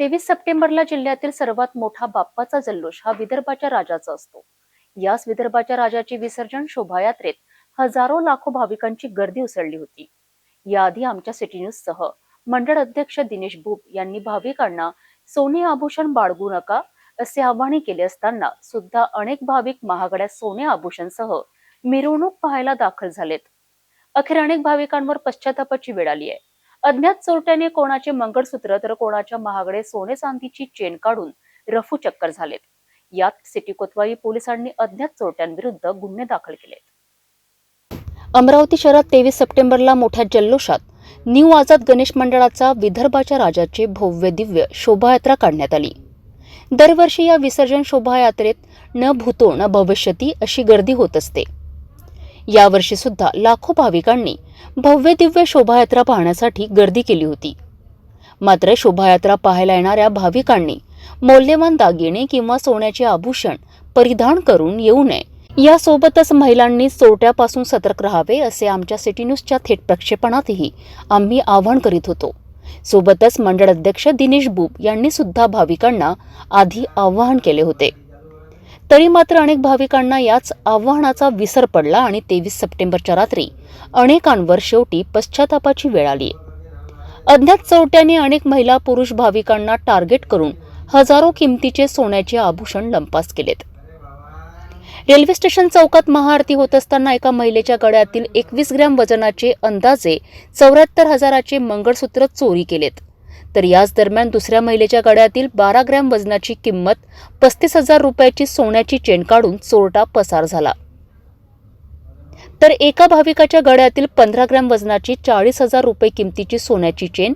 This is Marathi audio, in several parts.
तेवीस सप्टेंबरला जिल्ह्यातील सर्वात मोठा बाप्पाचा जल्लोष हा विदर्भाच्या राजाचा असतो. याच विदर्भाच्या राजाची विसर्जन शोभायात्रेत हजारो लाखो भाविकांची गर्दी उसळली होती. याआधी आमच्या सिटी न्यूज सह मंडळ अध्यक्ष दिनेश भूप यांनी भाविकांना सोने आभूषण बाळगू नका असे आवाहन केले असताना सुद्धा अनेक भाविक महागड्या सोने आभूषणसह मिरवणूक पाहायला दाखल झालेत. अखेर अनेक भाविकांवर पश्चातापाची वेळ आली आहे. अज्ञात चोरट्याने कोणाचे मंगळसूत्र तर कोणाच्या महागडे सोने चांदीची चेन काढून रफू चक्कर झालेत. यात सिटी कोतवाली पोलिसांनी अज्ञात चोरट्यांविरुद्ध गुन्हे दाखल केलेत. अमरावती शहरात तेवीस सप्टेंबरला मोठ्या जल्लोषात न्यू आझाद गणेश मंडळाचा विदर्भाच्या राजाचे भव्य दिव्य शोभायात्रा काढण्यात आली. दरवर्षी या विसर्जन शोभायात्रेत न भूतो न भविष्यती अशी गर्दी होत असते. यावर्षी सुद्धा लाखो भाविकांनी भव्य दिव्य शोभायात्रा पाहण्यासाठी गर्दी केली होती. मात्र शोभायात्रा पाहायला येणाऱ्या भाविकांनी मौल्यवान दागिने किंवा सोन्याचे आभूषण परिधान करून येऊ नये. यासोबतच महिलांनी चोरट्यापासून सतर्क राहावे असे आमच्या सिटी न्यूजच्या थेट प्रक्षेपणातही आम्ही आवाहन करीत होतो. सोबतच मंडळ अध्यक्ष दिनेश बुब यांनी सुद्धा भाविकांना आधी आवाहन केले होते. तरी मात्र अनेक भाविकांना याच आव्हानाचा विसर पडला आणि तेवीस सप्टेंबरच्या रात्री अनेकांवर शेवटी पश्चातापाची वेळ आली. अज्ञात चोरट्याने अनेक महिला पुरुष भाविकांना टार्गेट करून हजारो किमतीचे सोन्याचे आभूषण लंपास केलेत. रेल्वे स्टेशन चौकात महाआरती होत असताना एका महिलेच्या गळ्यातील एकवीस ग्रॅम वजनाचे अंदाजे चौऱ्याहत्तर हजाराचे मंगळसूत्र चोरी केलेत. तर याच दरम्यान दुसऱ्या महिलेच्या गळ्यातील बारा ग्रॅम वजनाची किंमत पस्तीस हजार रुपयाची सोन्याची चेन काढून चोरटा पसार झाला. तर एका भाविकाच्या गळ्यातील पंधरा ग्रॅम वजनाची चाळीस हजार रुपये किमतीची सोन्याची चेन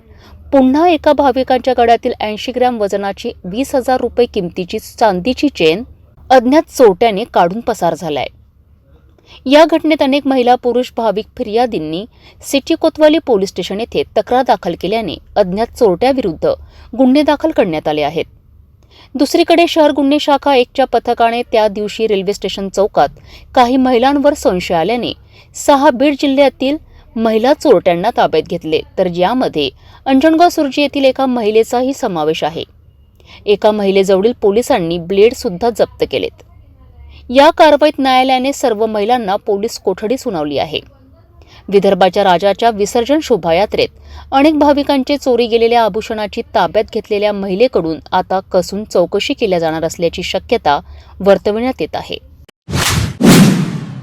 पुन्हा एका भाविकाच्या गळ्यातील ऐंशी ग्रॅम वजनाची वीस हजार रुपये किमतीची चांदीची चेन अज्ञात चोरट्याने काढून पसार झालाय. या घटनेत अनेक महिला पुरुष भाविक फिर्यादींनी सिटी कोतवाली पोलीस स्टेशन येथे तक्रार दाखल केल्याने अज्ञात चोरट्याविरुद्ध गुन्हे दाखल करण्यात आले आहेत. दुसरीकडे शहर गुन्हे शाखा एकच्या पथकाने त्या दिवशी रेल्वे स्टेशन चौकात काही महिलांवर संशय आल्याने सहा बीड जिल्ह्यातील महिला चोरट्यांना ताब्यात घेतले. तर यामध्ये अंजनगाव सुर्जी येथील एका महिलेचाही समावेश आहे. एका महिलेजवळील पोलिसांनी ब्लेड सुद्धा जप्त केलेत. या कारवाईत न्यायालयाने सर्व महिलांना पोलीस कोठडी सुनावली आहे. विदर्भाच्या राजाच्या विसर्जन शोभायात्रेत अनेक भाविकांचे चोरी गेलेल्या आभूषणाची ताब्यात घेतलेल्या महिलेकडून आता कसून चौकशी केल्या जाणार असल्याची शक्यता वर्तविण्यात येत आहे.